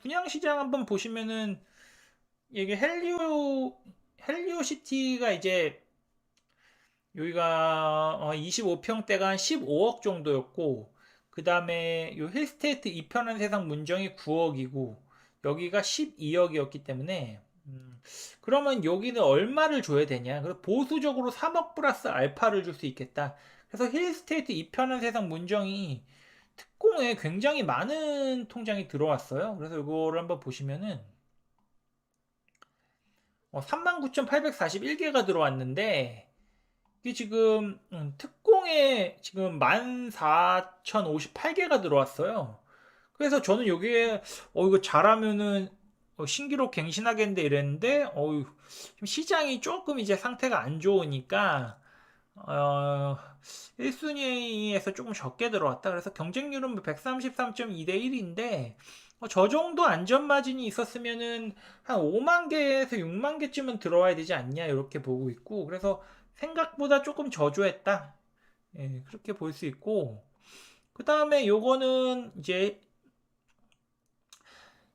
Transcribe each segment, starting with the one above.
분양시장 한번 보시면은 이게 헬리오 헬리오 시티가 이제 여기가 25평대가 한 15억 정도였고 그 다음에 요 힐스테이트 이편한 세상 문정이 9억이고 여기가 12억이었기 때문에 음, 그러면 여기는 얼마를 줘야 되냐? 그래서 보수적으로 3억 플러스 알파를 줄 수 있겠다. 그래서 힐스테이트 이편한 세상 문정이 특공에 굉장히 많은 통장이 들어왔어요. 그래서 이거를 한번 보시면은 어, 39,841개가 들어왔는데 이게 지금 음, 특공에 지금 14,058개가 들어왔어요. 그래서 저는 여기에 어 이거 잘하면은 어, 신기록 갱신하겠는데 이랬는데 어유 시장이 조금 이제 상태가 안 좋으니까 어 1순위에서 조금 적게 들어왔다. 그래서 경쟁률은 133.2 대 1인데 어, 저 정도 안전 마진이 있었으면은 한 5만 개에서 6만 개쯤은 들어와야 되지 않냐 이렇게 보고 있고 그래서 생각보다 조금 저조했다. 예, 그렇게 볼 수 있고 그 다음에 요거는 이제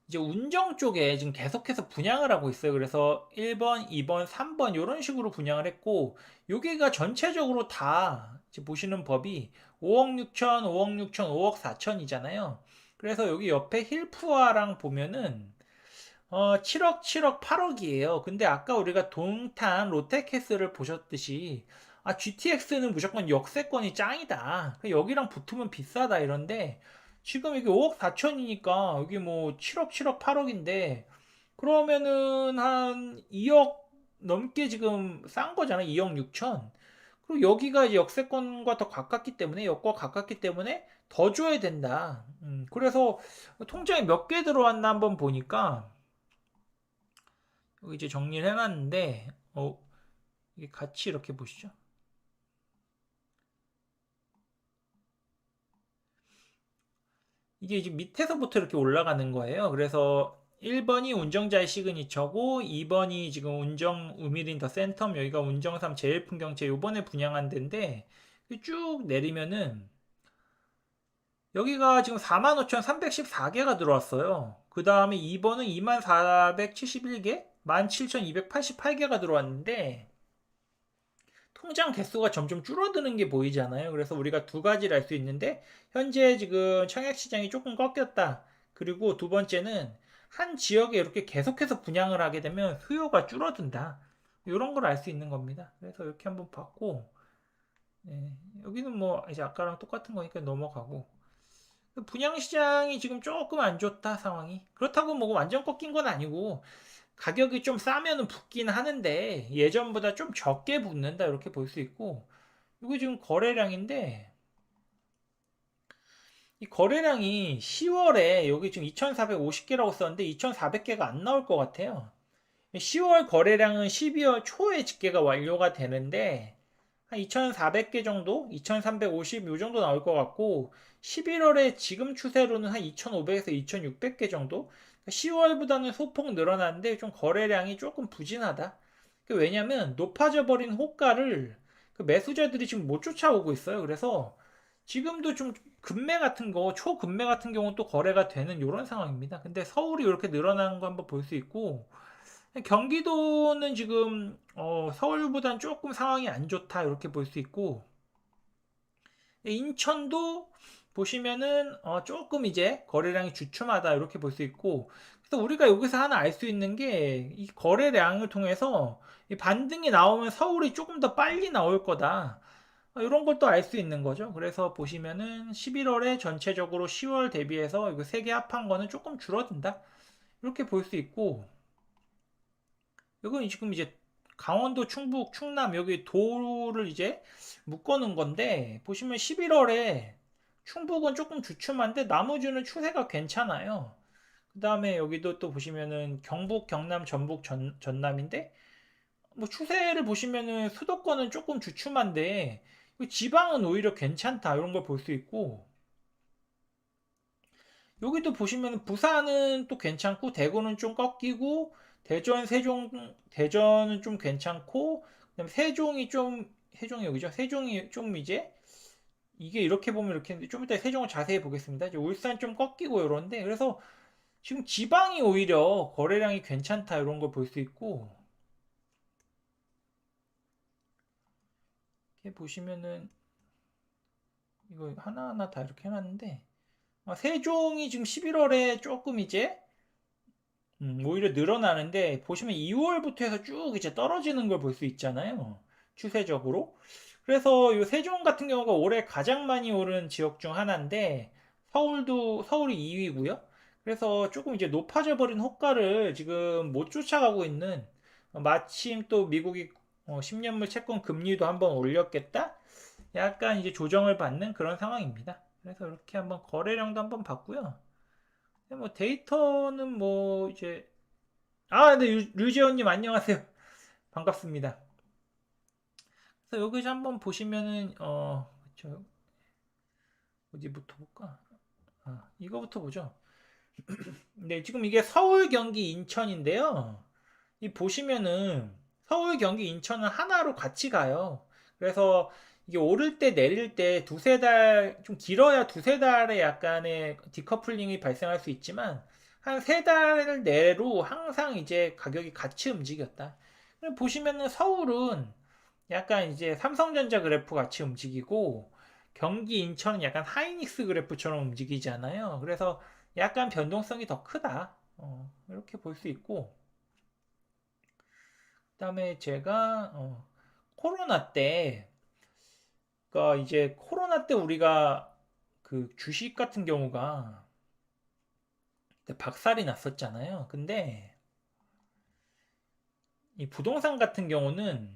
이제 운정 쪽에 지금 계속해서 분양을 하고 있어요. 그래서 1번, 2번, 3번 이런 식으로 분양을 했고 여기가 전체적으로 다 보시는 법이 5억 6천, 5억 6천, 5억 4천이잖아요. 그래서 여기 옆에 힐프아랑 보면은 어, 7억, 7억, 8억이에요. 근데 아까 우리가 동탄 롯데캐슬을 보셨듯이 아, GTX는 무조건 역세권이 짱이다. 여기랑 붙으면 비싸다 이런데 지금 이게 5억 4천이니까 여기 뭐 7억, 7억, 8억인데 그러면은 한 2억 넘게 지금 싼 거잖아. 2억 6천. 그리고 여기가 이제 역세권과 더 가깝기 때문에 역과 가깝기 때문에 더 줘야 된다. 음, 그래서 통장에 몇 개 들어왔나 한번 보니까 여기 이제 정리를 해놨는데 어 이게 같이 이렇게 보시죠. 이게 이제 밑에서부터 이렇게 올라가는 거예요. 그래서 1번이 운정자의 시그니처고 2번이 지금 운정 우미린 더 센텀 여기가 운정삼 제일 풍경채 요번에 분양한 데인데 쭉 내리면은 여기가 지금 45,314개가 들어왔어요. 그 다음에 2번은 2471개 17,288개가 들어왔는데 통장 개수가 점점 줄어드는 게 보이잖아요. 그래서 우리가 두 가지를 알 수 있는데 현재 지금 청약 시장이 조금 꺾였다. 그리고 두 번째는 한 지역에 이렇게 계속해서 분양을 하게 되면 수요가 줄어든다. 이런 걸 알 수 있는 겁니다. 그래서 이렇게 한번 봤고 네, 여기는 뭐 이제 아까랑 똑같은 거니까 넘어가고 분양 시장이 지금 조금 안 좋다 상황이 그렇다고 뭐 완전 꺾인 건 아니고 가격이 좀 싸면은 붙긴 하는데 예전보다 좀 적게 붙는다 이렇게 볼 수 있고 이거 지금 거래량인데 이 거래량이 10월에 여기 지금 2450개라고 썼는데 2400개가 안 나올 것 같아요 10월 거래량은 12월 초에 집계가 완료가 되는데 한 2,400개 정도, 2,350 요 정도 나올 것 같고 11월에 지금 추세로는 한 2,500에서 2,600개 정도. 10월보다는 그러니까 소폭 늘어났는데 좀 거래량이 조금 부진하다. 그 왜냐면 높아져 버린 호가를 그 매수자들이 지금 못 쫓아오고 있어요. 그래서 지금도 좀 금매 같은 거, 초금매 같은 경우는 또 거래가 되는 이런 상황입니다. 근데 서울이 이렇게 늘어나는 거 한번 볼 수 있고 경기도는 지금 어, 서울보단 조금 상황이 안 좋다 이렇게 볼 수 있고 인천도 보시면은 어, 조금 이제 거래량이 주춤하다 이렇게 볼 수 있고 그래서 우리가 여기서 하나 알 수 있는 게 이 거래량을 통해서 이 반등이 나오면 서울이 조금 더 빨리 나올 거다. 어, 이런 걸또알수 있는 거죠. 그래서 보시면은 11월에 전체적으로 10월 대비해서 이거 세 개 합한 거는 조금 줄어든다. 이렇게 볼 수 있고 이건 지금 이제 강원도, 충북, 충남 여기 도를 이제 묶어 놓은 건데 보시면 11월에 충북은 조금 주춤한데 나머지는 추세가 괜찮아요. 그 다음에 여기도 또 보시면은 경북, 경남, 전북, 전, 전남인데 뭐 추세를 보시면은 수도권은 조금 주춤한데 지방은 오히려 괜찮다 이런 걸 볼 수 있고 여기도 보시면 부산은 또 괜찮고 대구는 좀 꺾이고 대전, 세종, 대전은 좀 괜찮고, 그다음에 세종이 좀, 세종이 여기죠? 세종이 좀 이제, 이게 이렇게 보면 이렇게 했는데, 좀 이따 세종을 자세히 보겠습니다. 이제 울산 좀 꺾이고 이런데, 그래서 지금 지방이 오히려 거래량이 괜찮다 이런 걸 볼 수 있고 이렇게 보시면은 이거 하나하나 다 이렇게 해놨는데 아, 세종이 지금 11월에 조금 이제 음, 오히려 늘어나는데 보시면 2월부터 해서 쭉 이제 떨어지는 걸 볼 수 있잖아요. 추세적으로. 그래서 이 세종 같은 경우가 올해 가장 많이 오른 지역 중 하나인데 서울도 서울이 2위고요. 그래서 조금 이제 높아져 버린 호가를 지금 못 쫓아가고 있는 마침 또 미국이 어, 10년물 채권 금리도 한번 올렸겠다. 약간 이제 조정을 받는 그런 상황입니다. 그래서 이렇게 한번 거래량도 한번 봤고요. 뭐 데이터는 뭐 이제 아, 네 유- 류재원님 안녕하세요. 반갑습니다. 그래서 여기서 한번 보시면은 어 그쵸 어디부터 볼까? 아 이거부터 보죠. 네 지금 이게 서울 경기 인천인데요. 이 보시면은 서울 경기 인천은 하나로 같이 가요. 그래서 이게 오를 때 내릴 때 두세 달, 좀 길어야 두세 달에 약간의 디커플링이 발생할 수 있지만, 한 세 달 내로 항상 이제 가격이 같이 움직였다. 보시면은 서울은 약간 이제 삼성전자 그래프 같이 움직이고, 경기 인천은 약간 하이닉스 그래프처럼 움직이잖아요. 그래서 약간 변동성이 더 크다. 어, 이렇게 볼 수 있고, 그 다음에 제가, 어, 코로나 때, 그러니까 이제 코로나 때 우리가 그 주식 같은 경우가 박살이 났었잖아요. 근데 이 부동산 같은 경우는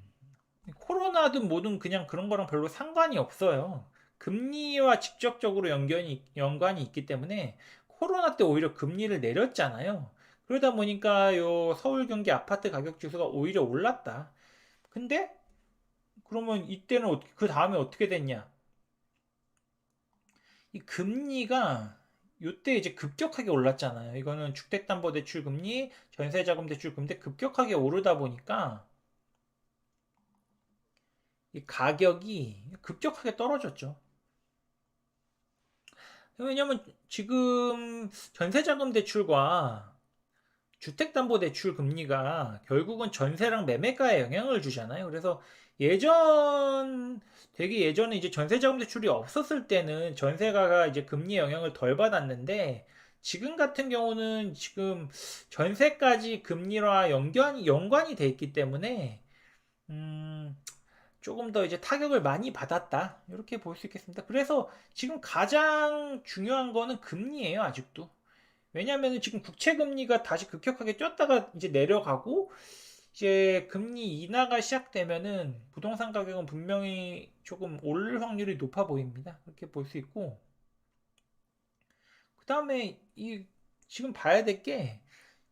코로나든 뭐든 그냥 그런 거랑 별로 상관이 없어요. 금리와 직접적으로 연관이, 연관이 있기 때문에 코로나 때 오히려 금리를 내렸잖아요. 그러다 보니까 요 서울 경기 아파트 가격 지수가 오히려 올랐다. 근데 그러면 이때는 어떻게, 그 다음에 어떻게 됐냐? 이 금리가 요때 이제 급격하게 올랐잖아요. 이거는 주택담보대출 금리, 전세자금 대출 금리 급격하게 오르다 보니까 이 가격이 급격하게 떨어졌죠. 왜냐면 지금 전세자금 대출과 주택담보대출 금리가 결국은 전세랑 매매가에 영향을 주잖아요. 그래서 예전 되게 예전에 이제 전세자금 대출이 없었을 때는 전세가가 이제 금리 영향을 덜 받았는데 지금 같은 경우는 지금 전세까지 금리와 연관이 연관이 돼 있기 때문에 음 조금 더 이제 타격을 많이 받았다 이렇게 볼 수 있겠습니다. 그래서 지금 가장 중요한 거는 금리예요 아직도. 왜냐하면 지금 국채 금리가 다시 급격하게 뛰었다가 이제 내려가고 이제 금리 인하가 시작되면은 부동산 가격은 분명히 조금 오를 확률이 높아 보입니다. 그렇게 볼 수 있고 그 다음에 이 지금 봐야 될 게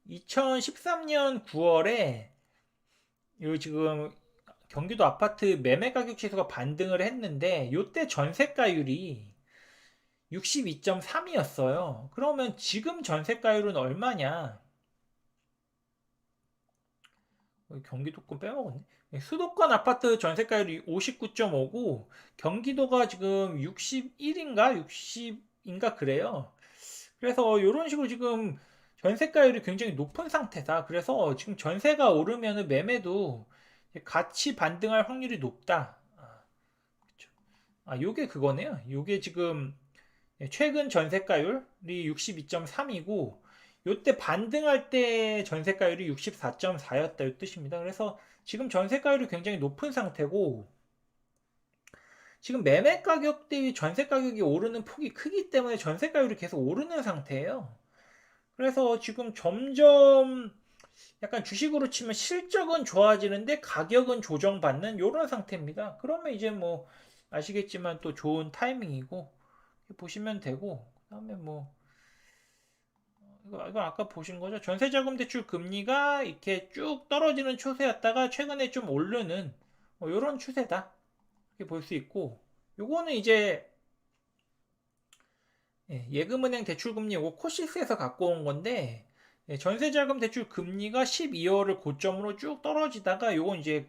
2013년 9월에 요 지금 경기도 아파트 매매 가격 지수가 반등을 했는데 요때 전세가율이 62.3이었어요. 그러면 지금 전세가율은 얼마냐? 경기도권 빼먹었네. 수도권 아파트 전세가율이 59.5고 경기도가 지금 61인가 60인가 그래요. 그래서 이런 식으로 지금 전세가율이 굉장히 높은 상태다. 그래서 지금 전세가 오르면 매매도 같이 반등할 확률이 높다. 아, 그쵸. 아, 요게 그거네요. 요게 지금 최근 전세가율이 62.3이고 요때 반등할 때 전세가율이 64.4였다 이 뜻입니다. 그래서 지금 전세가율이 굉장히 높은 상태고 지금 매매 가격 대비 전세 가격이 오르는 폭이 크기 때문에 전세가율이 계속 오르는 상태예요. 그래서 지금 점점 약간 주식으로 치면 실적은 좋아지는데 가격은 조정받는 이런 상태입니다. 그러면 이제 뭐 아시겠지만 또 좋은 타이밍이고 보시면 되고 그다음에 뭐 이거, 이거 아까 보신 거죠? 전세자금 대출 금리가 이렇게 쭉 떨어지는 추세였다가 최근에 좀 오르는 뭐 이런 추세다. 이렇게 볼 수 있고 요거는 이제 예, 금은행 대출금리 요거 코시스에서 갖고 온 건데 예, 전세자금 대출 금리가 12월을 고점으로 쭉 떨어지다가 요건 이제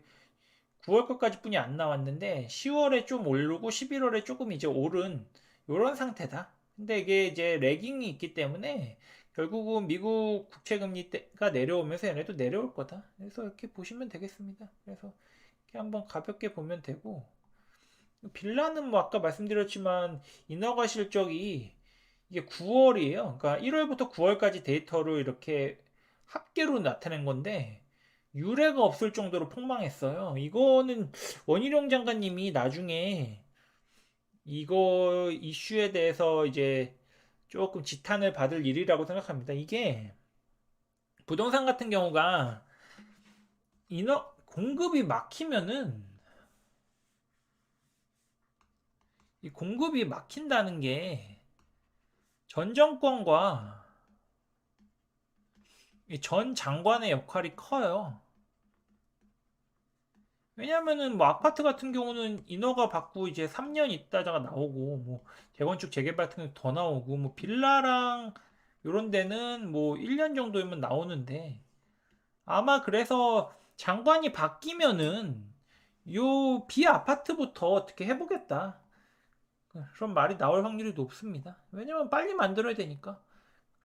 9월 것까지 뿐이 안 나왔는데 10월에 좀 오르고 11월에 조금 이제 오른 요런 상태다. 근데 이게 이제 레깅이 있기 때문에 결국은 미국 국채 금리가 내려오면서 얘네도 내려올 거다. 그래서 이렇게 보시면 되겠습니다. 그래서 이렇게 한번 가볍게 보면 되고 빌라는 뭐 아까 말씀드렸지만 인허가 실적이 이게 9월이에요. 그러니까 1월부터 9월까지 데이터로 이렇게 합계로 나타낸 건데 유례가 없을 정도로 폭망했어요. 이거는 원희룡 장관님이 나중에 이거 이슈에 대해서 이제 조금 지탄을 받을 일이라고 생각합니다. 이게 부동산 같은 경우가 인허 공급이 막히면은 이 공급이 막힌다는 게 전 정권과 이전 장관의 역할이 커요. 왜냐면은 뭐 아파트 같은 경우는 인허가 받고 이제 3년 있다가 나오고 뭐 재건축 재개발 같은 경우 더 나오고 뭐 빌라랑 요런 데는 뭐 1년 정도면 나오는데 아마 그래서 장관이 바뀌면은 요 비아파트부터 어떻게 해보겠다. 그런 말이 나올 확률이 높습니다. 왜냐면 빨리 만들어야 되니까.